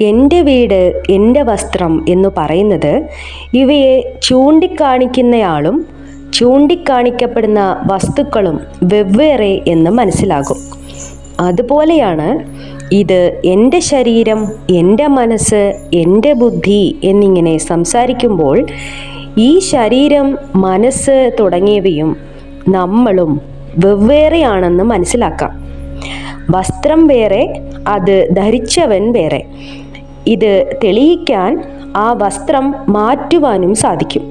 എന്റെ വീട് എന്റെ വസ്ത്രം എന്ന് പറയുന്നത് ഇവയെ ചൂണ്ടിക്കാണിക്കുന്നയാളും ചൂണ്ടിക്കാണിക്കപ്പെടുന്ന വസ്തുക്കളും വെവ്വേറെ എന്ന് മനസ്സിലാകും. അതുപോലെയാണ് ഇത് എന്റെ ശരീരം എന്റെ മനസ്സ് എന്റെ ബുദ്ധി എന്നിങ്ങനെ സംസാരിക്കുമ്പോൾ ഈ ശരീരം മനസ്സ് തുടങ്ങിയവയും നമ്മളും വെവ്വേറെയാണെന്ന് മനസ്സിലാക്കാം. വസ്ത്രം വേറെ അത് ധരിച്ചവൻ വേറെ. ഇത് തെളിയിക്കാൻ ആ വസ്ത്രം മാറ്റുവാനും സാധിക്കും.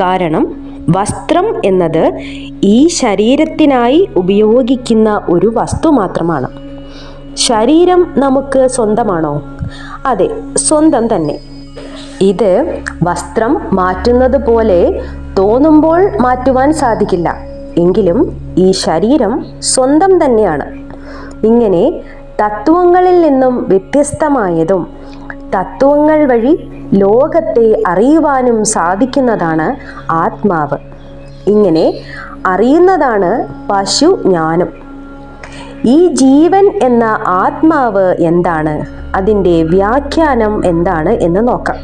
കാരണം വസ്ത്രം എന്നത് ഈ ശരീരത്തിനായി ഉപയോഗിക്കുന്ന ഒരു വസ്തു മാത്രമാണ്. ശരീരം നമുക്ക് സ്വന്തമാണോ? അതെ സ്വന്തം തന്നെ. ഇത് വസ്ത്രം മാറ്റുന്നത് പോലെ തോന്നുമ്പോൾ മാറ്റുവാൻ സാധിക്കില്ല. എങ്കിലും ഈ ശരീരം സ്വന്തം തന്നെയാണ്. ഇങ്ങനെ തത്വങ്ങളിൽ നിന്നും വ്യത്യസ്തമായതും തത്വങ്ങൾ വഴി ലോകത്തെ അറിയുവാനും സാധിക്കുന്നതാണ് ആത്മാവ്. ഇങ്ങനെ അറിയുന്നതാണ് പശു ജ്ഞാനം. ഈ ജീവൻ എന്ന ആത്മാവ് എന്താണ്? അതിന്റെ വ്യാഖ്യാനം എന്താണ് എന്ന് നോക്കാം.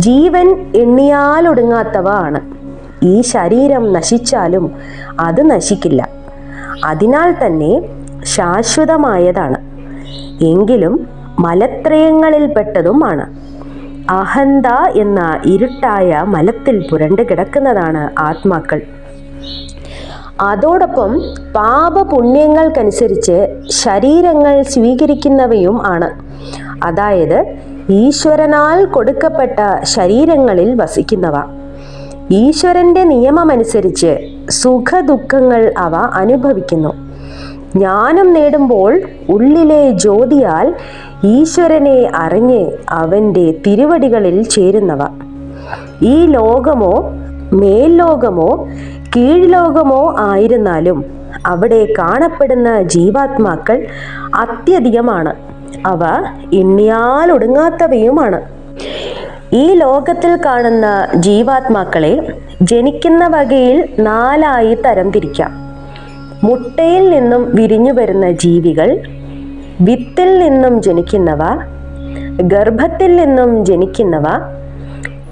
ജീവൻ എണ്ണിയാലൊടുങ്ങാത്തവ ആണ് ഈ ശരീരം നശിച്ചാലും അത് നശിക്കില്ല. അതിനാൽ തന്നെ ശാശ്വതമായതാണ്. എങ്കിലും മലത്രയങ്ങളിൽപ്പെട്ടതുമാണ്. അഹന്ത എന്ന ഇരുട്ടായ മലത്തിൽ പുരണ്ടു കിടക്കുന്നതാണ് ആത്മാക്കൾ. അതോടൊപ്പം പാപപുണ്യങ്ങൾക്കനുസരിച്ച് ശരീരങ്ങൾ സ്വീകരിക്കുന്നവയും ആണ്. അതായത് ഈശ്വരനാൽ കൊടുക്കപ്പെട്ട ശരീരങ്ങളിൽ വസിക്കുന്നവ. ഈശ്വരന്റെ നിയമമനുസരിച്ച് സുഖദുഃഖങ്ങൾ അവ അനുഭവിക്കുന്നു. ജ്ഞാനം നേടുമ്പോൾ ഉള്ളിലെ ജ്യോതിയാൽ ഈശ്വരനെ അറിഞ്ഞ് അവന്റെ തിരുവടികളിൽ ചേരുന്നവ. ഈ ലോകമോ മേൽലോകമോ കീഴ്ലോകമോ ആയിരുന്നാലും അവിടെ കാണപ്പെടുന്ന ജീവാത്മാക്കൾ അത്യധികമാണ്. അവ എണ്ണിയാലൊടുങ്ങാത്തവയുമാണ് ഈ ലോകത്തിൽ കാണുന്ന ജീവാത്മാക്കളെ ജനിക്കുന്ന വകയിൽ നാലായി തരംതിരിക്കാം മുട്ടയിൽ നിന്നും വിരിഞ്ഞു വരുന്ന ജീവികൾ വിത്തിൽ നിന്നും ജനിക്കുന്നവ ഗർഭത്തിൽ നിന്നും ജനിക്കുന്നവ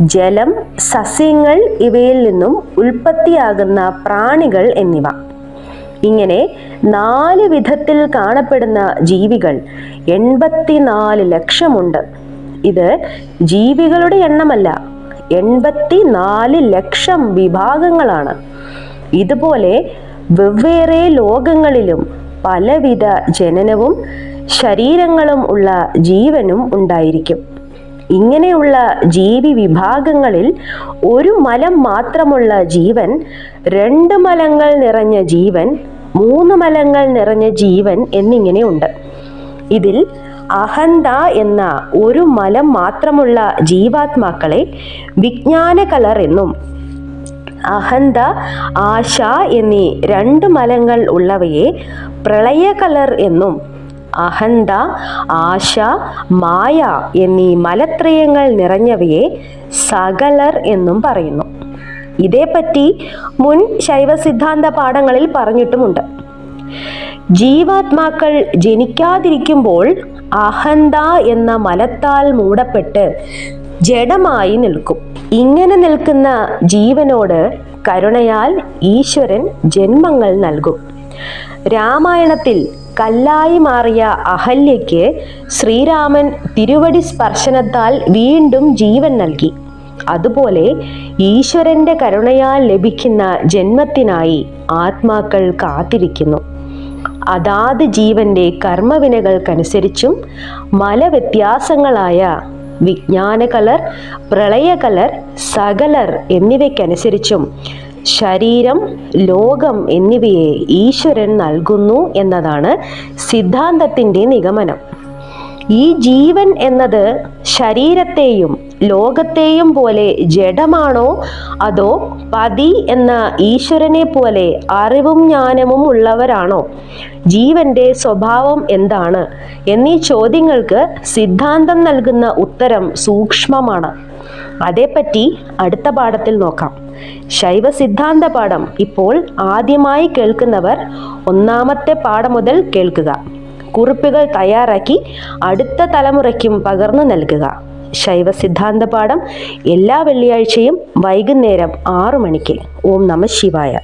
ജലം സസ്യങ്ങൾ ഇവയിൽ നിന്നും ഉൽപ്പത്തിയാകുന്ന പ്രാണികൾ എന്നിവ. ഇങ്ങനെ നാല് വിധത്തിൽ കാണപ്പെടുന്ന ജീവികൾ എൺപത്തിനാല് ലക്ഷമുണ്ട്. ഇത് ജീവികളുടെ എണ്ണമല്ല എൺപത്തിനാല് ലക്ഷം വിഭാഗങ്ങളാണ്. ഇതുപോലെ വെവ്വേറെ ലോകങ്ങളിലും പലവിധ ജനനവും ശരീരങ്ങളും ഉള്ള ജീവനും ഉണ്ടായിരിക്കും. ഇങ്ങനെയുള്ള ജീവി വിഭാഗങ്ങളിൽ ഒരു മലം മാത്രമുള്ള ജീവൻ രണ്ട് മലങ്ങൾ നിറഞ്ഞ ജീവൻ മൂന്ന് മലങ്ങൾ നിറഞ്ഞ ജീവൻ എന്നിങ്ങനെയുണ്ട് ഇതിൽ അഹന്ത എന്ന ഒരു മലം മാത്രമുള്ള ജീവാത്മാക്കളെ വിജ്ഞാന കലർ എന്നും അഹന്ത ആശ എന്നീ രണ്ട് മലങ്ങൾ ഉള്ളവയെ പ്രളയകലർ എന്നും അഹന്ത ആശ മായ എന്നീ മലത്രയങ്ങൾ നിറഞ്ഞവയെ സകലർ എന്നും പറയുന്നു. ഇതേപ്പറ്റി മുൻ ശൈവ സിദ്ധാന്ത പാഠങ്ങളിൽ പറഞ്ഞിട്ടുമുണ്ട്. ജീവാത്മാക്കൾ ജനിക്കാതിരിക്കുമ്പോൾ അഹന്ത എന്ന മലത്താൽ മൂടപ്പെട്ട് ജഡമായി നിൽക്കും. ഇങ്ങനെ നിൽക്കുന്ന ജീവനോട് കരുണയാൽ ഈശ്വരൻ ജന്മങ്ങൾ നൽകും. രാമായണത്തിൽ കല്ലായി മാറിയ അഹല്യയ്ക്ക് ശ്രീരാമൻ തിരുവടി സ്പർശനത്താൽ വീണ്ടും ജീവൻ നൽകി. അതുപോലെ ഈശ്വരന്റെ കരുണയാൽ ലഭിക്കുന്ന ജന്മത്തിനായി ആത്മാക്കൾ കാത്തിരിക്കുന്നു. അതാത് ജീവന്റെ കർമ്മവിനകൾക്കനുസരിച്ചും മലവ്യത്യാസങ്ങളായ വിജ്ഞാനകലർ പ്രളയകലർ സകലർ എന്നിവയ്ക്കനുസരിച്ചും ശരീരം ലോകം എന്നിവയെ ഈശ്വരൻ നൽകുന്നു എന്നതാണ് സിദ്ധാന്തത്തിന്റെ നിഗമനം. ഈ ജീവൻ എന്നത് ശരീരത്തെയും ലോകത്തെയും പോലെ ജഡമാണോ? അതോ പതി എന്ന ഈശ്വരനെ പോലെ അറിവും ജ്ഞാനവും ഉള്ളവരാണോ? ജീവന്റെ സ്വഭാവം എന്താണ്? എന്നീ ചോദ്യങ്ങൾക്ക് സിദ്ധാന്തം നൽകുന്ന ഉത്തരം സൂക്ഷ്മമാണ്. അതേപ്പറ്റി അടുത്ത പാഠത്തിൽ നോക്കാം. ശൈവ സിദ്ധാന്ത പാഠം ഇപ്പോൾ ആദ്യമായി കേൾക്കുന്നവർ ഒന്നാമത്തെ പാഠം മുതൽ കേൾക്കുക. കുറിപ്പുകൾ തയ്യാറാക്കി അടുത്ത തലമുറയ്ക്കും പകർന്നു നൽകുക. ശൈവ സിദ്ധാന്ത പാഠം എല്ലാ വെള്ളിയാഴ്ചയും വൈകുന്നേരം ആറു മണിക്ക്. ഓം നമ ശിവായ.